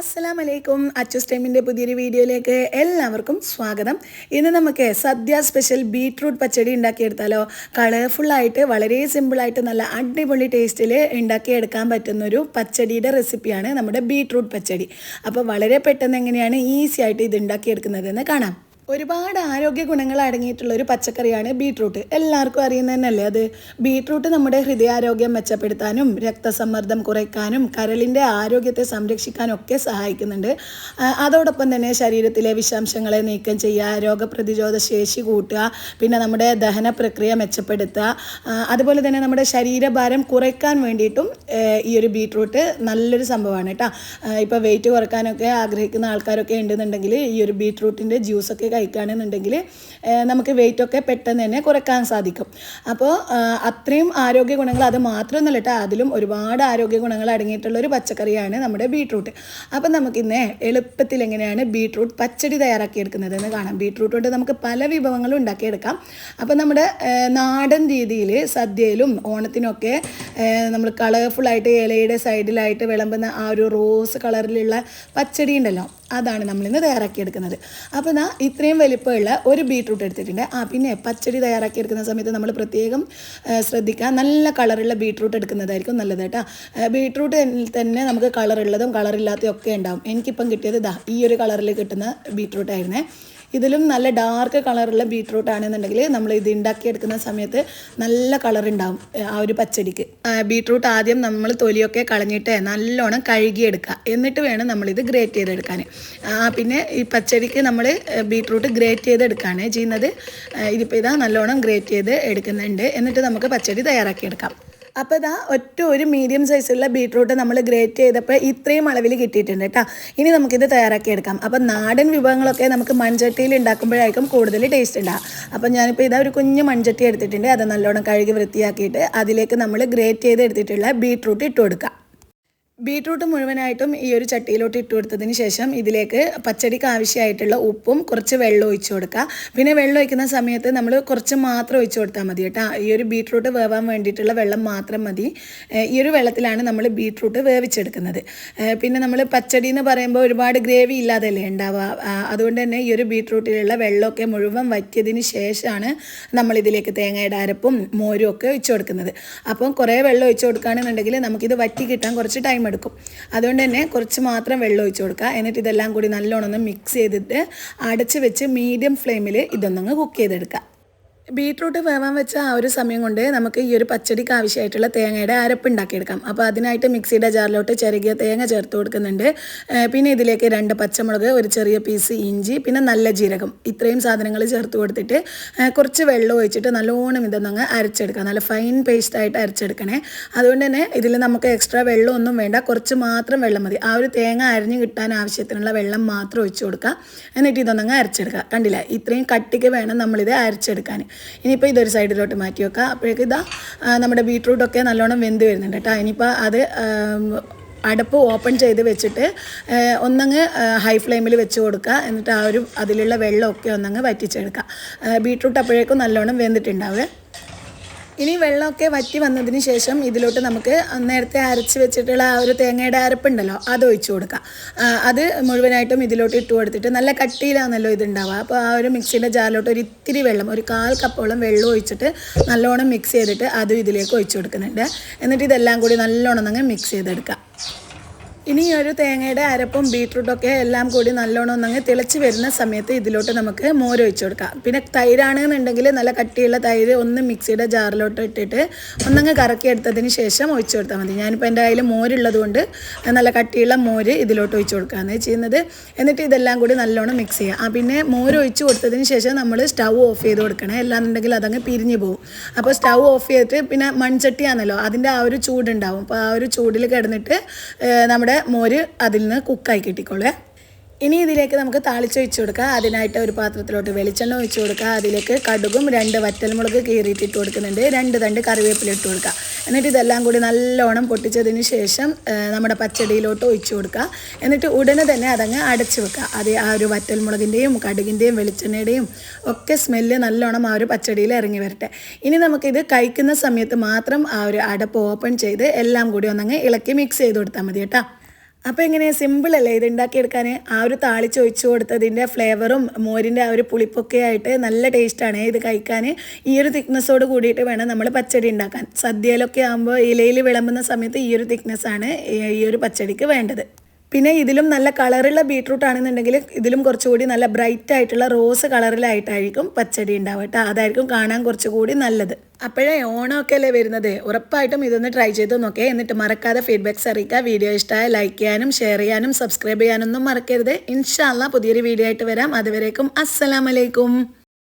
അസ്സലാം വലൈക്കും അച്ചൂസ് ടൈമിന്റെ പുതിയൊരു വീഡിയോയിലേക്ക് എല്ലാവർക്കും സ്വാഗതം. ഇന്ന് നമുക്ക് സദ്യ സ്പെഷ്യൽ ബീട്രൂട്ട് പച്ചടി ഉണ്ടാക്കിയെടുത്താലോ? കളർഫുള്ളായിട്ട് വളരെ സിമ്പിളായിട്ട് നല്ല അടിപൊളി ടേസ്റ്റിൽ ഉണ്ടാക്കിയെടുക്കാൻ പറ്റുന്നൊരു പച്ചടിയുടെ റെസിപ്പിയാണ് നമ്മുടെ ബീട്രൂട്ട് പച്ചടി. അപ്പോൾ വളരെ പെട്ടെന്ന് എങ്ങനെയാണ് ഈസി ആയിട്ട് ഇത് ഉണ്ടാക്കിയെടുക്കുന്നതെന്ന് കാണാം. ഒരുപാട് ആരോഗ്യ ഗുണങ്ങൾ അടങ്ങിയിട്ടുള്ള ഒരു പച്ചക്കറിയാണ് ബീട്രൂട്ട്. എല്ലാവർക്കും അറിയുന്നത് തന്നെയല്ലേ അത്? ബീട്രൂട്ട് നമ്മുടെ ഹൃദയാരോഗ്യം മെച്ചപ്പെടുത്താനും രക്തസമ്മർദ്ദം കുറയ്ക്കാനും കരളിന്റെ ആരോഗ്യത്തെ സംരക്ഷിക്കാനും ഒക്കെ സഹായിക്കുന്നുണ്ട്. അതോടൊപ്പം തന്നെ ശരീരത്തിലെ വിഷാംശങ്ങളെ നീക്കം ചെയ്യുക രോഗപ്രതിരോധ ശേഷി കൂട്ടുക പിന്നെ നമ്മുടെ ദഹന പ്രക്രിയ മെച്ചപ്പെടുത്തുക അതുപോലെ തന്നെ നമ്മുടെ ശരീരഭാരം കുറയ്ക്കാൻ വേണ്ടിയിട്ടും ഈ ഒരു ബീട്രൂട്ട് നല്ലൊരു സംഭവമാണ് കേട്ടോ. ഇപ്പോൾ വെയിറ്റ് കുറയ്ക്കാനൊക്കെ ആഗ്രഹിക്കുന്ന ആൾക്കാരൊക്കെ ഉണ്ടെന്നുണ്ടെങ്കിൽ ഈ ഒരു ബീട്രൂട്ടിന്റെ ജ്യൂസൊക്കെ കഴിക്കുകയാണെന്നുണ്ടെങ്കിൽ നമുക്ക് വെയിറ്റ് ഒക്കെ പെട്ടെന്ന് തന്നെ കുറയ്ക്കാൻ സാധിക്കും. അപ്പോൾ അത്രയും ആരോഗ്യ ഗുണങ്ങൾ അത് മാത്രമൊന്നുമല്ല കേട്ടോ അതിലും ഒരുപാട് ആരോഗ്യ ഗുണങ്ങൾ അടങ്ങിയിട്ടുള്ള ഒരു പച്ചക്കറിയാണ് നമ്മുടെ ബീട്രൂട്ട് അപ്പം നമുക്കിന്ന് എളുപ്പത്തിൽ എങ്ങനെയാണ് ബീട്രൂട്ട് പച്ചടി തയ്യാറാക്കിയെടുക്കുന്നത് എന്ന് കാണാം. ബീട്രൂട്ട് കൊണ്ട് നമുക്ക് പല വിഭവങ്ങളും ഉണ്ടാക്കിയെടുക്കാം. അപ്പം നമ്മുടെ നാടൻ രീതിയിൽ സദ്യയിലും ഓണത്തിനൊക്കെ നമ്മൾ കളർഫുള്ളായിട്ട് ഇലയുടെ സൈഡിലായിട്ട് വിളമ്പുന്ന ആ ഒരു റോസ് കളറിലുള്ള പച്ചടി ഉണ്ടല്ലോ അതാണ് നമ്മളിന്ന് തയ്യാറാക്കിയെടുക്കുന്നത്. അപ്പോൾ ഇതാ ഇത്രയും വലിപ്പമുള്ള ഒരു ബീട്രൂട്ട് എടുത്തിട്ടുണ്ട്. ആ പിന്നെ പച്ചടി തയ്യാറാക്കി എടുക്കുന്ന സമയത്ത് നമ്മൾ പ്രത്യേകം ശ്രദ്ധിക്കുക. നല്ല കളറുള്ള ബീട്രൂട്ട് എടുക്കുന്നതായിരിക്കും നല്ലത് കേട്ടോ. ബീട്രൂട്ട് തന്നെ നമുക്ക് കളറുള്ളതും കളറില്ലാത്തതും ഒക്കെ ഉണ്ടാവും. എനിക്കിപ്പം കിട്ടിയത് ഇതാ ഈ ഒരു കളറിൽ കിട്ടുന്ന ബീട്രൂട്ടായിരുന്നേ. ഇതിലും നല്ല ഡാർക്ക് കളറുള്ള ബീട്രൂട്ട് ആണെന്നുണ്ടെങ്കിൽ നമ്മൾ ഇത് ഉണ്ടാക്കിയെടുക്കുന്ന സമയത്ത് നല്ല കളർ ഉണ്ടാവും ആ ഒരു പച്ചടിക്ക്. ബീട്രൂട്ട് ആദ്യം നമ്മൾ തൊലിയൊക്കെ കളഞ്ഞിട്ട് നല്ലോണം കഴുകിയെടുക്കുക എന്നിട്ട് വേണം നമ്മളിത് ഗ്രേറ്റ് ചെയ്തെടുക്കാൻ പിന്നെ ഈ പച്ചടിക്ക് നമ്മൾ ബീട്രൂട്ട് ഗ്രേറ്റ് ചെയ്തെടുക്കുകയാണ് ചെയ്യുന്നത്. ഇതിപ്പോൾ ഇതാ നല്ലോണം ഗ്രേറ്റ് ചെയ്ത് എടുക്കുന്നുണ്ട്. എന്നിട്ട് നമുക്ക് പച്ചടി തയ്യാറാക്കിയെടുക്കാം. അപ്പോൾ ഇതാ ഒറ്റ ഒരു മീഡിയം സൈസുള്ള ബീട്രൂട്ട് നമ്മൾ ഗ്രേറ്റ് ചെയ്തപ്പോൾ ഇത്രയും അളവിൽ കിട്ടിയിട്ടുണ്ട് കേട്ടോ ഇനി നമുക്കിത് തയ്യാറാക്കിയെടുക്കാം അപ്പോൾ നാടൻ വിഭവങ്ങളൊക്കെ നമുക്ക് മൺചട്ടിയിൽ ഉണ്ടാക്കുമ്പോഴായിരിക്കും കൂടുതൽ ടേസ്റ്റ് ഉണ്ടാകുക അപ്പോൾ ഞാനിപ്പോൾ ഇതാ ഒരു കുഞ്ഞ് മൺചട്ടി എടുത്തിട്ടുണ്ട്. അത് നല്ലോണം കഴുകി വൃത്തിയാക്കിയിട്ട് അതിലേക്ക് നമ്മൾ ഗ്രേറ്റ് ചെയ്ത് എടുത്തിട്ടുള്ള ബീട്രൂട്ട് ഇട്ട് കൊടുക്കുക ബീട്രൂട്ട് മുഴുവനായിട്ടും ഈ ഒരു ചട്ടിയിലോട്ട് ഇട്ട് കൊടുത്തതിന് ശേഷം ഇതിലേക്ക് പച്ചടിക്ക് ആവശ്യമായിട്ടുള്ള ഉപ്പും കുറച്ച് വെള്ളം ഒഴിച്ചു കൊടുക്കുക. പിന്നെ വെള്ളം ഒഴിക്കുന്ന സമയത്ത് നമ്മൾ കുറച്ച് മാത്രം ഒഴിച്ചു കൊടുത്താൽ മതി കേട്ടോ. ഈ ഒരു ബീട്രൂട്ട് വേവാൻ വേണ്ടിയിട്ടുള്ള വെള്ളം മാത്രം മതി. ഈ ഒരു വെള്ളത്തിലാണ് നമ്മൾ ബീട്രൂട്ട് വേവിച്ചെടുക്കുന്നത്. പിന്നെ നമ്മൾ പച്ചടി എന്ന് പറയുമ്പോൾ ഒരുപാട് ഗ്രേവി ഇല്ലാതല്ലേ ഉണ്ടാവുക. അതുകൊണ്ട് തന്നെ ഈ ഒരു ബീട്രൂട്ടിലുള്ള വെള്ളമൊക്കെ മുഴുവൻ വറ്റിയതിന് ശേഷമാണ് നമ്മളിതിലേക്ക് തേങ്ങയുടെ അരപ്പും മോരും ഒക്കെ ഒഴിച്ചു കൊടുക്കുന്നത്. അപ്പം കുറേ വെള്ളം ഒഴിച്ചു കൊടുക്കുകയാണെന്നുണ്ടെങ്കിൽ നമുക്കിത് വറ്റി കിട്ടാൻ കുറച്ച് ടൈം എടുക്കും. അതുകൊണ്ട് തന്നെ കുറച്ച് മാത്രം വെള്ളം ഒഴിച്ച് കൊടുക്കുക. എന്നിട്ട് ഇതെല്ലാം കൂടി നല്ലോണം ഒന്ന് മിക്സ് ചെയ്തിട്ട് അടച്ച് വെച്ച് മീഡിയം ഫ്ലെയിമിൽ ഇതൊന്നങ്ങ് കുക്ക് ചെയ്തെടുക്കുക. ബീട്രൂട്ട് വേവാൻ വെച്ച ആ ഒരു സമയം കൊണ്ട് നമുക്ക് ഈ ഒരു പച്ചടിക്ക് ആവശ്യമായിട്ടുള്ള തേങ്ങയുടെ അരപ്പ് ഉണ്ടാക്കിയെടുക്കാം. അപ്പോൾ അതിനായിട്ട് മിക്സിയുടെ ജാറിലോട്ട് ചെറുകിയ തേങ്ങ ചേർത്ത് കൊടുക്കുന്നുണ്ട്. പിന്നെ ഇതിലേക്ക് രണ്ട് പച്ചമുളക് ഒരു ചെറിയ പീസ് ഇഞ്ചി പിന്നെ നല്ല ജീരകം. ഇത്രയും സാധനങ്ങൾ ചേർത്ത് കൊടുത്തിട്ട് കുറച്ച് വെള്ളം ഒഴിച്ചിട്ട് നല്ലോണം ഇതൊന്നങ്ങ് അരച്ചെടുക്കാം. നല്ല ഫൈൻ പേസ്റ്റ് ആയിട്ട് അരച്ചെടുക്കണേ. അതുകൊണ്ട് തന്നെ ഇതിൽ നമുക്ക് എക്സ്ട്രാ വെള്ളമൊന്നും വേണ്ട. കുറച്ച് മാത്രം വെള്ളം മതി. ആ ഒരു തേങ്ങ അരിഞ്ഞ് കിട്ടാൻ ആവശ്യത്തിനുള്ള വെള്ളം മാത്രം ഒഴിച്ചു കൊടുക്കുക എന്നിട്ട് ഇതൊന്നങ്ങ് അരച്ചെടുക്കുക കണ്ടില്ല? ഇത്രയും കട്ടിക്ക് വേണം നമ്മളിത് അരച്ചെടുക്കാൻ ഇനിയിപ്പോൾ ഇതൊരു സൈഡിലോട്ട് മാറ്റി വെക്കുക അപ്പോഴേക്കും ഇതാ നമ്മുടെ ബീട്രൂട്ടൊക്കെ നല്ലോണം വെന്ത് വരുന്നുണ്ട് കേട്ടോ. ഇനിയിപ്പോൾ അത് അടുപ്പ് ഓപ്പൺ ചെയ്ത് വെച്ചിട്ട് ഒന്നങ്ങ് ഹൈ ഫ്ലെയിമിൽ വെച്ച് കൊടുക്കുക. എന്നിട്ട് ആ ഒരു അതിലുള്ള വെള്ളമൊക്കെ ഒന്നങ്ങ് വറ്റിച്ചെടുക്കുക. ബീട്രൂട്ട് അപ്പോഴേക്കും നല്ലോണം വെന്തിട്ടുണ്ടാവുക. ഇനി വെള്ളമൊക്കെ വറ്റി വന്നതിന് ശേഷം ഇതിലോട്ട് നമുക്ക് നേരത്തെ അരച്ച് വെച്ചിട്ടുള്ള ആ ഒരു തേങ്ങയുടെ അരപ്പുണ്ടല്ലോ അത് ഒഴിച്ചു കൊടുക്കാം. അത് മുഴുവനായിട്ടും ഇതിലോട്ട് ഇട്ട് കൊടുത്തിട്ട് നല്ല കട്ടിയിലാണല്ലോ ഇതുണ്ടാവുക. അപ്പോൾ ആ ഒരു മിക്സിയുടെ ജാറിലോട്ട് ഒരു ഇത്തിരി വെള്ളം ഒരു കാൽ കപ്പോളം വെള്ളം ഒഴിച്ചിട്ട് നല്ലോണം മിക്സ് ചെയ്തിട്ട് അതും ഇതിലേക്ക് ഒഴിച്ചു കൊടുക്കുന്നുണ്ട്. എന്നിട്ട് ഇതെല്ലാം കൂടി നല്ലോണം അങ്ങ് മിക്സ് ചെയ്തെടുക്കാം. ഇനി ഒരു തേങ്ങയുടെ അരപ്പും ബീട്രൂട്ടൊക്കെ എല്ലാം കൂടി നല്ലോണം ഒന്നങ്ങ് തിളച്ച് വരുന്ന സമയത്ത് ഇതിലോട്ട് നമുക്ക് മോര് ഒഴിച്ചു കൊടുക്കാം. പിന്നെ തൈരാണെന്നുണ്ടെങ്കിൽ നല്ല കട്ടിയുള്ള തൈര് ഒന്ന് മിക്സിയുടെ ജാറിലോട്ട് ഇട്ടിട്ട് ഒന്നങ്ങ് കറക്കി എടുത്തതിന് ശേഷം ഒഴിച്ചു കൊടുത്താൽ മതി. ഞാനിപ്പോൾ എന്റെ കയ്യിൽ മോരുള്ളത് കൊണ്ട് നല്ല കട്ടിയുള്ള മോര് ഇതിലോട്ട് ഒഴിച്ചു കൊടുക്കുകയാണ് ചെയ്യുന്നത്. എന്നിട്ട് ഇതെല്ലാം കൂടി നല്ലോണം മിക്സ് ചെയ്യുക ആ പിന്നെ മോര് ഒഴിച്ചു കൊടുത്തതിന് ശേഷം നമ്മൾ സ്റ്റൗ ഓഫ് ചെയ്ത് കൊടുക്കണം. അല്ലാന്നുണ്ടെങ്കിൽ അതങ്ങ് പിരിഞ്ഞു പോകും അപ്പോൾ സ്റ്റൗ ഓഫ് ചെയ്തിട്ട് പിന്നെ മൺചട്ടിയാണല്ലോ അതിന്റെ ആ ഒരു ചൂടുണ്ടാവും. അപ്പോൾ ആ ഒരു ചൂടിൽ കിടന്നിട്ട് നമ്മുടെ മോര് അതിൽ നിന്ന് കുക്കായി കിട്ടിക്കോളേ. ഇനി ഇതിലേക്ക് നമുക്ക് താളിച്ചൊഴിച്ച് കൊടുക്കുക അതിനായിട്ട് ഒരു പാത്രത്തിലോട്ട് വെളിച്ചെണ്ണ ഒഴിച്ച് കൊടുക്കുക അതിലേക്ക് കടുകും രണ്ട് വറ്റൽമുളക് കീറിയിട്ട് ഇട്ട് കൊടുക്കുന്നുണ്ട്. രണ്ട് തണ്ട് കറിവേപ്പില ഇട്ട് കൊടുക്കുക എന്നിട്ട് ഇതെല്ലാം കൂടി നല്ലോണം പൊട്ടിച്ചതിന് ശേഷം നമ്മുടെ പച്ചടിയിലോട്ട് ഒഴിച്ച് കൊടുക്കുക എന്നിട്ട് ഉടനെ തന്നെ അതങ്ങ് അടച്ചു വെക്കുക അത് ആ ഒരു വറ്റൽമുളകിന്റെയും കടുകിന്റെയും വെളിച്ചെണ്ണയുടെയും ഒക്കെ സ്മെല്ല് നല്ലോണം ആ ഒരു പച്ചടിയിൽ ഇറങ്ങി വരട്ടെ. ഇനി നമുക്കിത് കഴിക്കുന്ന സമയത്ത് മാത്രം ആ ഒരു അടപ്പ് ഓപ്പൺ ചെയ്ത് എല്ലാം കൂടി ഒന്നങ്ങ് ഇളക്കി മിക്സ് ചെയ്ത് കൊടുത്താൽ മതി കേട്ടോ. അപ്പോൾ എങ്ങനെ സിമ്പിൾ അല്ലേ ഇത് ഉണ്ടാക്കിയെടുക്കാൻ ആ ഒരു താളിച്ച് ഒഴിച്ചു കൊടുത്തതിന്റെ ഫ്ലേവറും മോരിന്റെ ആ ഒരു പുളിപ്പൊക്കെ ആയിട്ട് നല്ല ടേസ്റ്റാണ് ഇത് കഴിക്കാൻ ഈ ഒരു തിക്നെസ്സോട് കൂടിയിട്ട് വേണം നമ്മൾ പച്ചടി ഉണ്ടാക്കാൻ സദ്യയിലൊക്കെ ആകുമ്പോൾ ഇലയിൽ വിളമ്പുന്ന സമയത്ത് ഈ ഒരു തിക്നെസ്സാണ് ഈ ഒരു പച്ചടിക്ക് വേണ്ടത്. പിന്നെ ഇതിലും നല്ല കളറുള്ള ബീട്രൂട്ട് ആണെന്നുണ്ടെങ്കിൽ ഇതിലും കുറച്ചുകൂടി നല്ല ബ്രൈറ്റ് ആയിട്ടുള്ള റോസ് കളറിലായിട്ടായിരിക്കും പച്ചടി ഉണ്ടാവുക കേട്ടോ. അതായിരിക്കും കാണാൻ കുറച്ചുകൂടി നല്ലത്. അപ്പോഴേ ഓണമൊക്കെ അല്ലേ വരുന്നത്? ഉറപ്പായിട്ടും ഇതൊന്ന് ട്രൈ ചെയ്ത് നോക്കേ. എന്നിട്ട് മറക്കാതെ ഫീഡ്ബാക്ക്സ് അറിയിക്കുക. വീഡിയോ ഇഷ്ടമായ ലൈക്ക് ചെയ്യാനും ഷെയർ ചെയ്യാനും സബ്സ്ക്രൈബ് ചെയ്യാനൊന്നും മറക്കരുത്. ഇൻഷാല്ല പുതിയൊരു വീഡിയോ ആയിട്ട് വരാം. അതുവരേക്കും അസ്സലാമലൈക്കും.